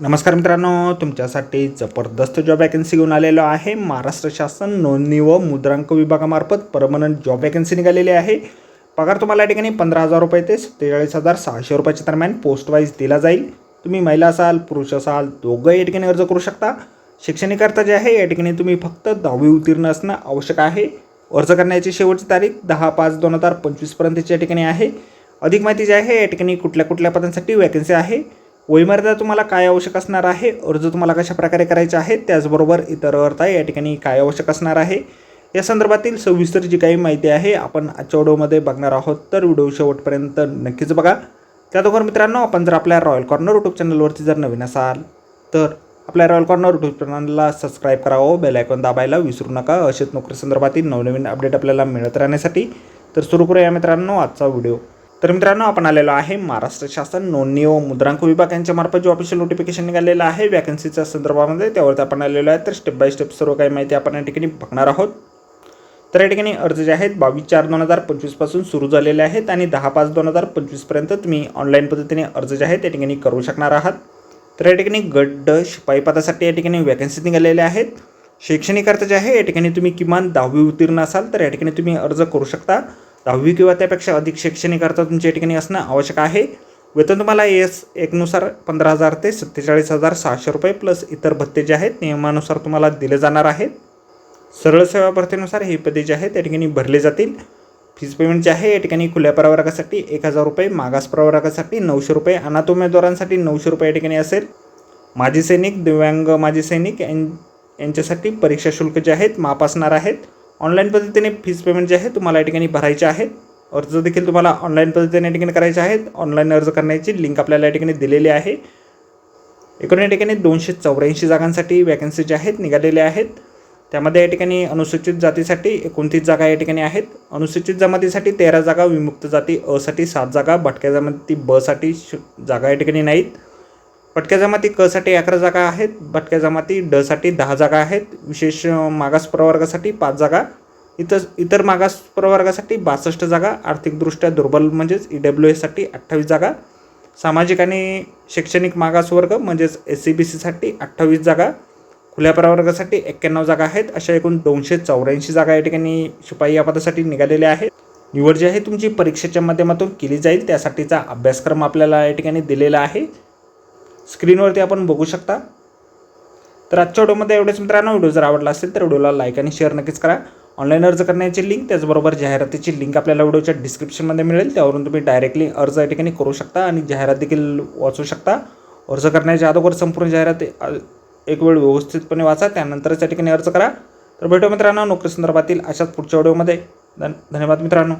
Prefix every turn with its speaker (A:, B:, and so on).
A: नमस्कार मित्रांनो तुमच्यासाठी जबरदस्त जॉब वॅकन्सी घेऊन आलेलो आहे. महाराष्ट्र शासन नोंदणी व मुद्रांक विभागामार्फत परमनंट जॉब वॅकन्सी निघालेली आहे. पगार तुम्हाला या ठिकाणी पंधरा हजार रुपये ते सत्तेचाळीस हजार सहाशे रुपयाच्या दरम्यान पोस्ट वाईज दिला जाईल. तुम्ही महिला असाल पुरुष असाल दोघं या ठिकाणी अर्ज करू शकता. शैक्षणिक जे आहे या ठिकाणी तुम्ही फक्त दहावी उत्तीर्ण असणं आवश्यक आहे. अर्ज करण्याची शेवटची तारीख दहा पाच दोन हजार पंचवीसपर्यंतची या ठिकाणी आहे. अधिक माहिती जी आहे या ठिकाणी कुठल्या कुठल्या पदांसाठी वॅकन्सी आहे. वैमर्यादा तुम्हाला काय आवश्यक असणार आहे? अर्ज तुम्हाला कशा प्रकारे करायचे आहे त्याचबरोबर इतर अर्थ या ठिकाणी काय आवश्यक असणार आहे? या संदर्भातील सविस्तर जी काही माहिती आहे आपण आजच्या व्हिडिओमध्ये बघणार आहोत. तर व्हिडिओ शेवटपर्यंत नक्कीच बघा. त्याचबरोबर मित्रांनो आपण जर आपल्या रॉयल कॉर्नर यूट्यूब चॅनलवरती जर नवीन असाल तर आपल्या रॉयल कॉर्नर यूट्यूब चॅनलला सबस्क्राईब करावं बेल आयकॉन दाबायला विसरू नका. असेच नोकरी संदर्भातील नवनवीन अपडेट आपल्याला मिळत राहण्यासाठी. तर सुरू करूया मित्रांनो आजचा व्हिडिओ. तर मित्रांनो आपण आलेलो आहे महाराष्ट्र शासन नोंदणी व मुद्रांक विभाग यांच्या मार्फत जो ऑफिशियल नोटिफिकेशन निघालेलं आहे वॅकन्सीच्या संदर्भामध्ये त्यावरती आपण आलेलो आहे. तर स्टेप बाय स्टेप सर्व काही माहिती आपण या ठिकाणी बघणार आहोत. तर या ठिकाणी अर्ज जे आहेत बावीस चार दोन हजार पंचवीसपासून सुरू झालेले आहेत आणि दहा पाच दोन हजार पंचवीसपर्यंत तुम्ही ऑनलाईन पद्धतीने अर्ज जे आहेत त्या ठिकाणी करू शकणार आहात. तर या ठिकाणी गट शिपाई पदासाठी या ठिकाणी वॅकन्सी निघालेल्या आहेत. शैक्षणिक अर्थ जे आहे या ठिकाणी तुम्ही किमान दहावी उत्तीर्ण असाल तर या ठिकाणी तुम्ही अर्ज करू शकता. दहावी किंवा त्यापेक्षा अधिक शैक्षणिक तुमच्या ठिकाणी असणं आवश्यक आहे. वेतन तुम्हाला एस एकनुसार पंधरा हजार ते सत्तेचाळीस हजार सहाशे रुपये प्लस इतर भत्ते जे आहेत नियमानुसार तुम्हाला दिले जाणार आहेत. सरळ सेवा भरतीनुसार हे पदे जे आहेत त्या ठिकाणी भरले जातील. फीज पेमेंट जे आहे या ठिकाणी खुल्या प्रवर्गासाठी एक हजार रुपये मागास प्रवर्गासाठी नऊशे रुपये अनाथ उमेदवारांसाठी नऊशे रुपये या ठिकाणी असेल. माजी सैनिक दिव्यांग माजी सैनिक यां यांच्यासाठी परीक्षा शुल्क जे आहेत माप असणार आहेत. ऑनलाईन पद्धतीने फीज पेमेंट जे आहे तुम्हाला या ठिकाणी भरायचे आहेत. अर्ज देखील तुम्हाला ऑनलाईन पद्धतीने या ठिकाणी करायचे आहेत. ऑनलाईन अर्ज करण्याची लिंक आपल्याला या ठिकाणी दिलेली आहे. एकूण या ठिकाणी दोनशे चौऱ्याऐंशी जागांसाठी वॅकन्सी ज्या आहेत निघालेल्या आहेत. त्यामध्ये या ठिकाणी अनुसूचित जातीसाठी एकोणतीस जागा या ठिकाणी आहेत. अनुसूचित जमातीसाठी तेरा जागा विमुक्त जाती असाठी सात जागा भटक्या जमाती बसाठी जागा या ठिकाणी नाहीत. भटक्या जमाती क साठी अकरा जागा आहेत. भटक्या जमाती ड साठी दहा जागा आहेत. विशेष मागास प्रवर्गासाठी पाच जागा. इतर इतर मागास प्रवर्गासाठी बासष्ट जागा आर्थिकदृष्ट्या दुर्बल म्हणजेच ई डब्ल्यू एससाठी अठ्ठावीस जागा सामाजिक आणि शैक्षणिक मागासवर्ग म्हणजेच एस सी बी सीसाठी अठ्ठावीस जागा खुल्या प्रवर्गासाठी एक्क्याण्णव जागा आहेत अशा एकूण दोनशे चौऱ्याऐंशी जागा या ठिकाणी शिपाई या पदासाठी निघालेल्या आहेत. निवड जी आहे तुमची परीक्षेच्या माध्यमातून केली जाईल त्यासाठीचा अभ्यासक्रम आपल्याला या ठिकाणी दिलेला आहे. स्क्रीनवरती आपण बघू शकता. तर आजच्या व्हिडिओमध्ये एवढेच मित्रांनो. व्हिडिओ जर आवडला असेल तर व्हिडिओला लाईक आणि शेअर नक्कीच करा. ऑनलाईन अर्ज करण्याची लिंक त्याचबरोबर जाहिरातीची लिंक आपल्याला व्हिडिओच्या डिस्क्रिप्शनमध्ये मिळेल. त्यावरून तुम्ही डायरेक्टली अर्ज या ठिकाणी करू शकता आणि जाहिरात देखील वाचू शकता. अर्ज करण्याच्या अगोदर संपूर्ण जाहिरात एक वेळ व्यवस्थितपणे वाचा त्यानंतरच या ठिकाणी अर्ज करा. तर भेटू मित्रांनो नोकरी संदर्भातील अशाच पुढच्या व्हिडिओमध्ये. धन धन्यवाद मित्रांनो.